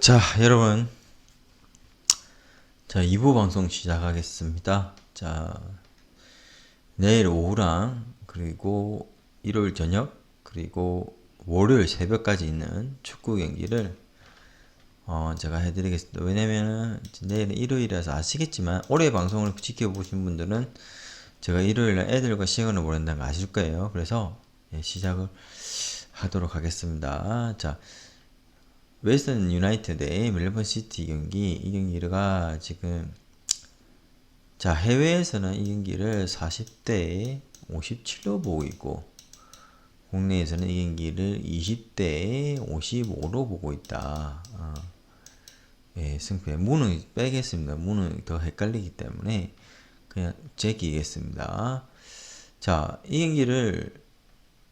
자, 여러분. 자, 2부 방송 시작하겠습니다. 자, 내일 오후랑, 그리고 일요일 저녁, 그리고 월요일 새벽까지 있는 축구 경기를, 어, 제가 해드리겠습니다. 왜냐면은, 내일은 일요일이라서 아시겠지만, 올해 방송을 지켜보신 분들은, 제가 일요일날 애들과 시간을 보낸다는 거 아실 거예요. 그래서, 예, 시작을 하도록 하겠습니다. 자, 웨스턴 유나이티드의 멜번 시티 경기 이 경기가 지금 자 해외에서는 이 경기를 40대 57로 보고 있고 국내에서는 이 경기를 20대 55로 보고 있다. 어. 예, 승패 무는 빼겠습니다. 무는 더 헷갈리기 때문에 그냥 제기겠습니다. 자, 이 경기를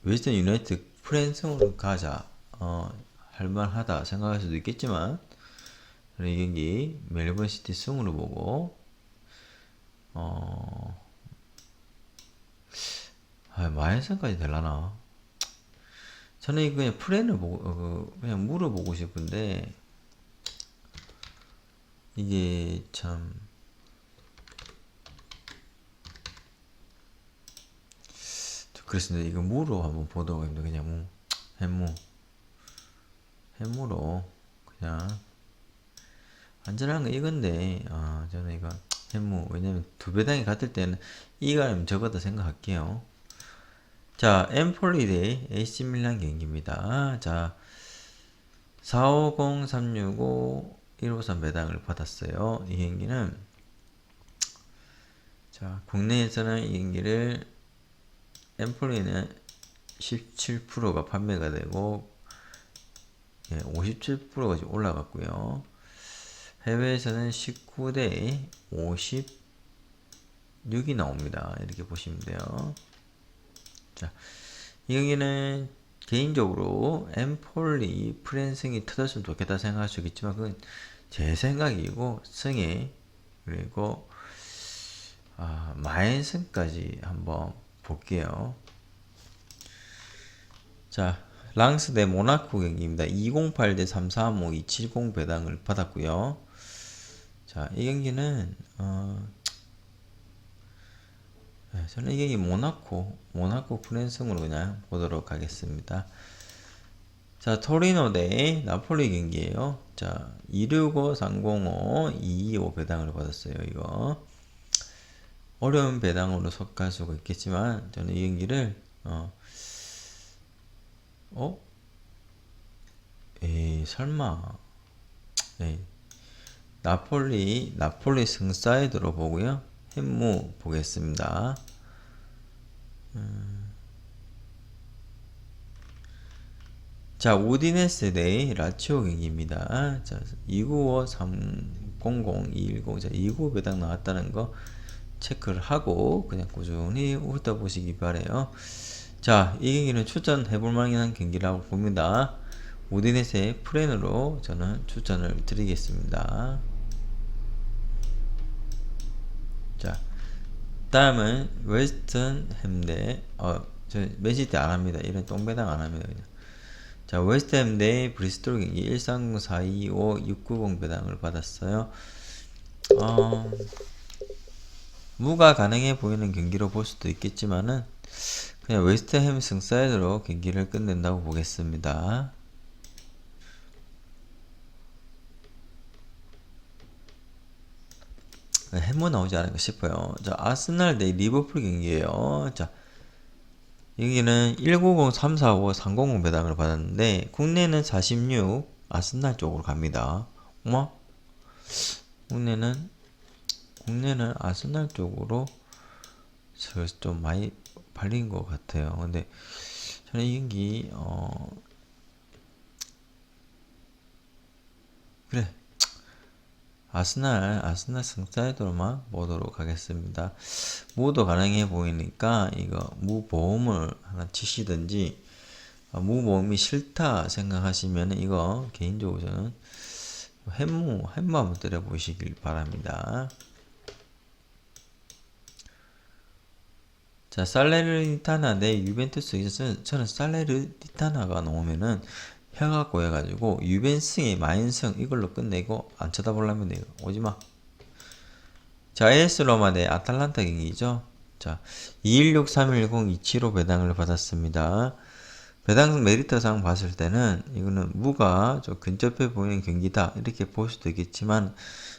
웨스턴 유나이티드 프랜승으로 가자. 어, 할만하다 생각할 수도 있겠지만 이 경기 멜번 시티 승으로 보고 어 아, 마이너스까지 될라나 저는 그냥 프렌을 보고 어, 그 그냥 물어보고 싶은데 이게 참 그렇습니다. 이거 무로 한번 보도록 합니다. 그냥 무 해무 해무로 그냥 안전한 거 이건데 아 저는 이거 해무 왜냐면 두 배당이 같을 때는 이가 적어도 생각할게요. 자 엠폴리 대 AC 밀란 경기입니다. 자 450, 365, 153 배당을 받았어요. 이 경기는 자 국내에서는 이 경기를 엠폴리는 17%가 판매가 되고 예, 57%가 지금 올라갔고요. 해외에서는 19대 56이 나옵니다. 이렇게 보시면 돼요. 자, 이 경기는 개인적으로 엠폴리 프랜승이 터졌으면 좋겠다 생각할 수 있겠지만 그건 제 생각이고 승에 그리고 아, 마엔승까지 한번 볼게요. 자, 랑스 대 모나코 경기입니다. 208 대 335, 270 배당을 받았고요. 자, 이 경기는 어, 네, 저는 이 경기 모나코, 모나코 프랜승으로 그냥 보도록 하겠습니다. 자, 토리노 대 나폴리 경기예요. 자, 265, 305, 225 배당을 받았어요. 이거 어려운 배당으로 속할 수가 있겠지만 저는 이 경기를 어, 어? 에이, 설마. 에이. 나폴리, 나폴리 승사이드로 보고요. 햄무 보겠습니다. 음. 자, 우디네스 대 라치오 경기입니다. 자, 295, 300, 210. 자, 29 배당 나왔다는 거 체크를 하고 그냥 꾸준히 훑어보시기 바래요. 자, 이 경기는 추천해 볼 만한 경기라고 봅니다. 우디넷의 프렌으로 저는 추천을 드리겠습니다. 자, 다음은 웨스턴 햄 대, 어, 저 맨시티 안 합니다. 이런 똥배당 안 합니다. 그냥. 자, 웨스트햄 대 브리스톨 경기 130425 690 배당을 받았어요. 어, 무가 가능해 보이는 경기로 볼 수도 있겠지만은 그냥 웨스트햄 승사이드로 경기를 끝낸다고 보겠습니다. 햄머 나오지 않을까 싶어요. 자, 아스날 대 리버풀 경기예요. 자, 여기는 190, 345, 300 배당을 받았는데 국내는 46, 아스날 쪽으로 갑니다. 어머? 국내는 국내는 아스날 쪽으로 좀 많이 발린 것 같아요. 근데 저는 이 경기 어 그래 아스날 아스날 승사이드로만 보도록 하겠습니다. 무도 가능해 보이니까 이거 무보험을 하나 치시든지 아, 무보험이 싫다 생각하시면 이거 개인적으로 저는 햄무 햄무 한번 때려 보시길 바랍니다. 자, 살레르니타나 대 유벤투스 저는 살레르니타나가 나오면은 해갖고 해가지고 유벤승의 마인승 이걸로 끝내고 안 쳐다보려면 돼요. 오지마. 자, AS 로마 대 아탈란타 경기죠. 자, 216-310-275 배당을 받았습니다. 배당 메리트상 봤을 때는 이거는 무가 좀 근접해 보이는 경기다 이렇게 볼 수도 있겠지만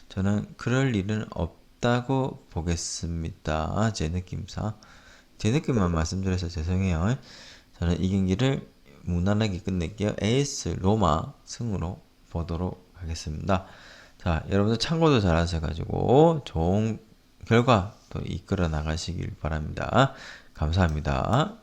저는 그럴 일은 없다고 보겠습니다. 제 느낌상 제 느낌만 말씀드려서 죄송해요. 저는 이 경기를 무난하게 끝낼게요. AS 로마 승으로 보도록 하겠습니다. 자, 여러분들 참고도 잘 하셔가지고 좋은 결과 또 이끌어 나가시길 바랍니다. 감사합니다.